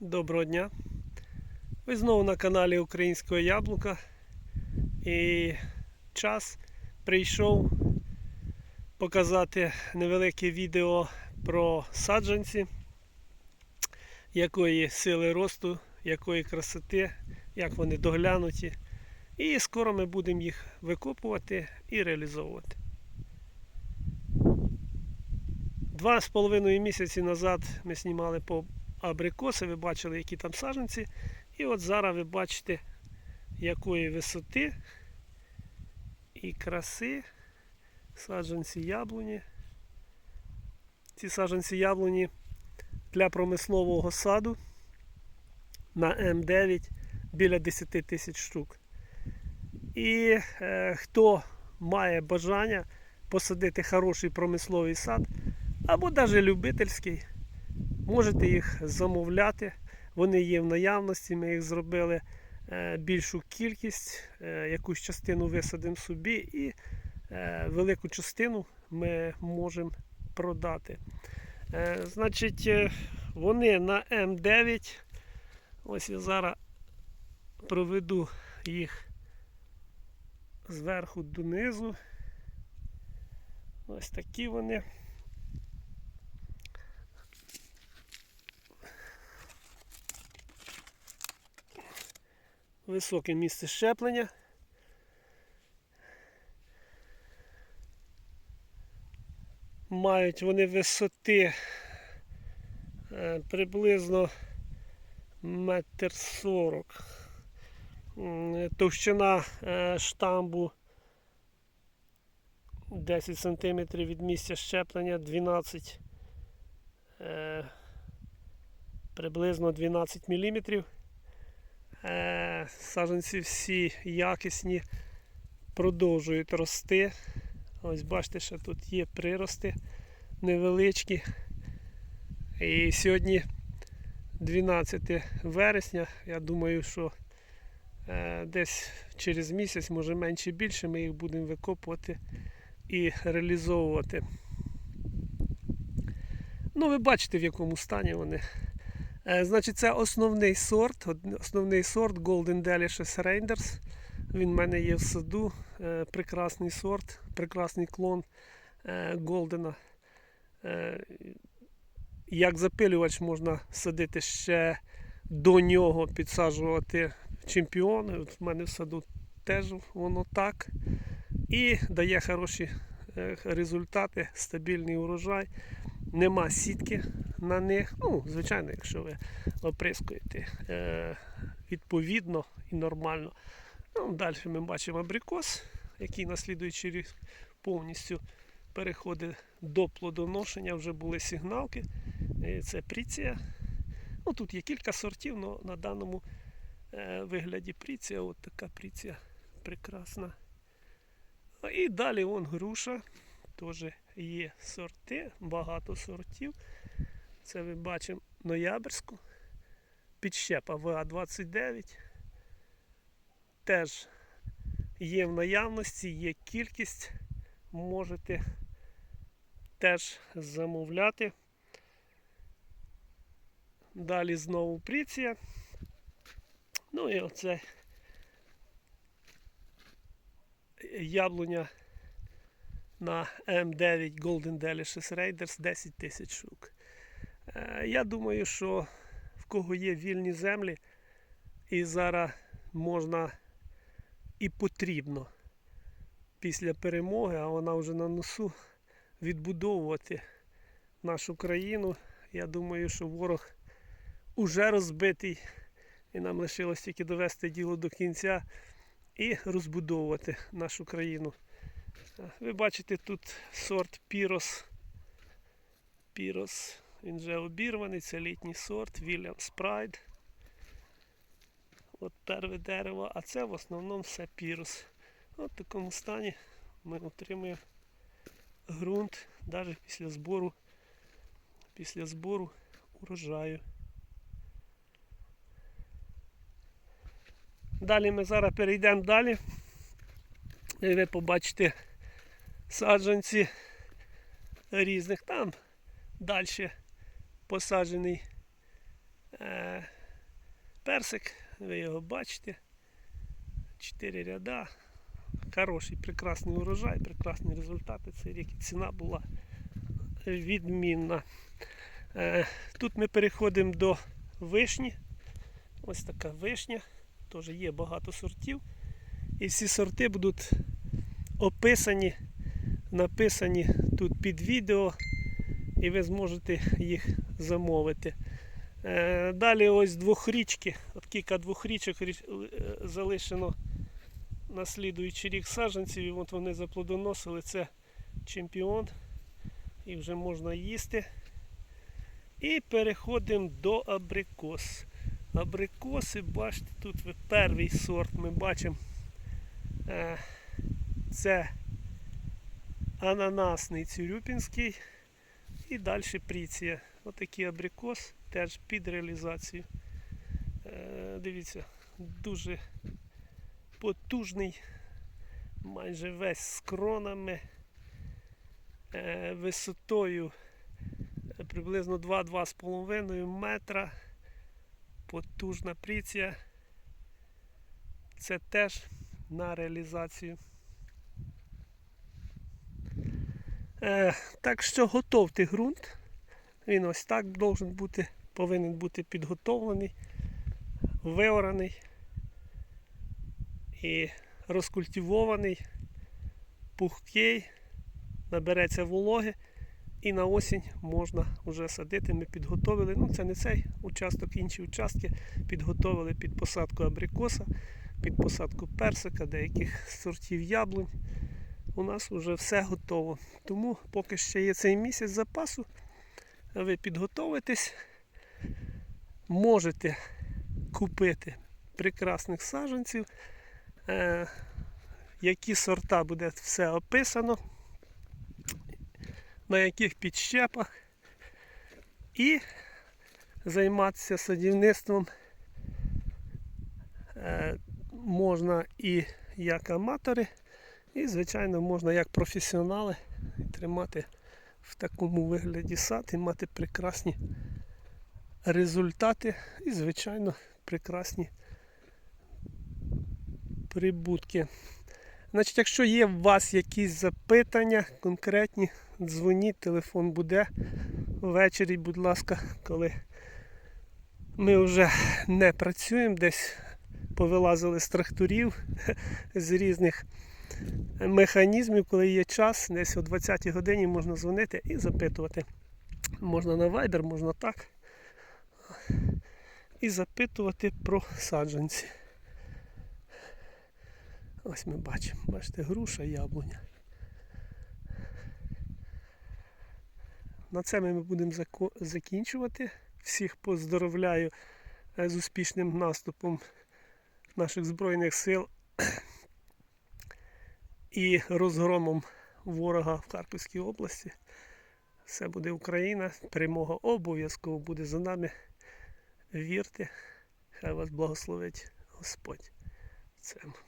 Доброго дня! Ви знову на каналі Українського Яблука. І час прийшов показати невелике відео про саджанці, якої сили росту, якої красоти, як вони доглянуті. І скоро ми будемо їх викопувати і реалізовувати. Два з половиною місяці назад ми знімали по абрикоси, ви бачили, які там саджанці. І от зараз ви бачите, якої висоти і краси саджанці яблуні. Ці саджанці яблуні для промислового саду на М9 біля 10 тисяч штук. І е, хто має бажання посадити хороший промисловий сад, або навіть любительський, можете їх замовляти. Вони є в наявності, ми їх зробили е, більшу кількість, е, якусь частину висадимо собі і е, велику частину ми можемо продати. Значить, вони на М9. Ось я зараз проведу їх зверху донизу. Ось такі вони. Високе місце щеплення. Мають вони висоти е, приблизно метр сорок. Товщина е, штамбу 10 см від місця щеплення 12 е, приблизно 12 мм. Е, Саджанці всі якісні, продовжують рости. Ось бачите, що тут є прирости невеличкі. І сьогодні 12 вересня. Я думаю, що е, десь через місяць, може менше більше, ми їх будемо викопувати і реалізовувати. Ну, ви бачите, в якому стані вони. Е, Значить, це основний сорт, основний сорт Golden Delicious Reinders. Він в мене є в саду. Е, Прекрасний сорт, прекрасний клон Голдена. Е, Як запилювач можна садити ще до нього, підсаджувати чемпіони. От в мене в саду теж воно так. І дає хороші результати, стабільний урожай. Нема сітки на них. Ну, звичайно, якщо ви оприскуєте е, відповідно і нормально. Ну, далі ми бачимо абрикос, який на слідуючий рік повністю переходить до плодоношення. Вже були сигналки. Е, Це пріція. Ну, тут є кілька сортів, але на даному е, вигляді пріція. От така пріція прекрасна. І далі вон груша. Теж є сорти, багато сортів. Це ми бачимо ноябрьську. Підщепа ВА-29. Теж є в наявності, є кількість. Можете теж замовляти. Далі знову пріція. Ну і оце яблуня на М9 Golden Delicious Raiders 10 тисяч штук. Е, Я думаю, що в кого є вільні землі, і зараз можна і потрібно після перемоги, а вона вже на носу, відбудовувати нашу країну. Я думаю, що ворог уже розбитий, і нам лишилось тільки довести діло до кінця і розбудовувати нашу країну. Ви бачите тут сорт Пірос. Пірос. Він вже обірваний, це літній сорт, Williams Pride. От перве дерево, а це в основному все пірос. От в такому стані ми отримуємо ґрунт навіть після збору, після збору урожаю. Далі ми зараз перейдемо далі. Ви побачите саджанці різних там далі посаджений Е, персик, ви його бачите. Чотири ряда. Хороший, прекрасний урожай, прекрасні результати. Цей рік ціна була відмінна. Е, Тут ми переходимо до вишні. Ось така вишня. Теж є багато сортів. І всі сорти будуть описані, написані тут під відео, і ви зможете їх замовити. Е, Далі ось двохрічки, от кілька двохрічок річ- е, залишено на слідуючий рік саджанців, і от вони заплодоносили. Це чемпіон. І вже можна їсти. І переходимо до абрикос. Абрикоси, бачите, тут перший сорт ми бачимо. Е, Це ананасний цюрюпінський. І далі пріція. Отакий абрикос теж під реалізацію. Е, Дивіться, дуже потужний, майже весь з кронами, е, висотою е, приблизно 2-2,5 метра. Потужна пріція. Це теж на реалізацію. Е, так що готовте ґрунт. Він ось так должен бути, повинен бути підготовлений, виораний і розкультивований, пухкий, набереться вологи і на осінь можна вже садити. Ми підготовили. Ну це не цей участок, інші участки підготовили під посадку абрикоса, під посадку персика, деяких сортів яблунь. У нас вже все готово. Тому поки ще є цей місяць запасу, ви підготовитесь, можете купити прекрасних саджанців. Е, які сорта буде все описано, на яких підщепах. І займатися садівництвом е, можна і як аматори, і, звичайно, можна як професіонали тримати в такому вигляді сад і мати прекрасні результати і, звичайно, прекрасні прибутки. Значить, якщо є у вас якісь запитання конкретні, дзвоніть, телефон буде ввечері, будь ласка, коли ми вже не працюємо, десь повилазили з тракторів з різних механізмів, коли є час, десь о 20-й годині можна дзвонити і запитувати. Можна на Viber, можна так. І запитувати про саджанці. Ось ми бачимо, бачите, груша, яблуня. На це ми будемо закінчувати. Всіх поздоровляю е, з успішним наступом наших Збройних сил і розгромом ворога в Харківській області. Все буде Україна. Перемога обов'язково буде за нами. Вірте, хай вас благословить Господь. цьому.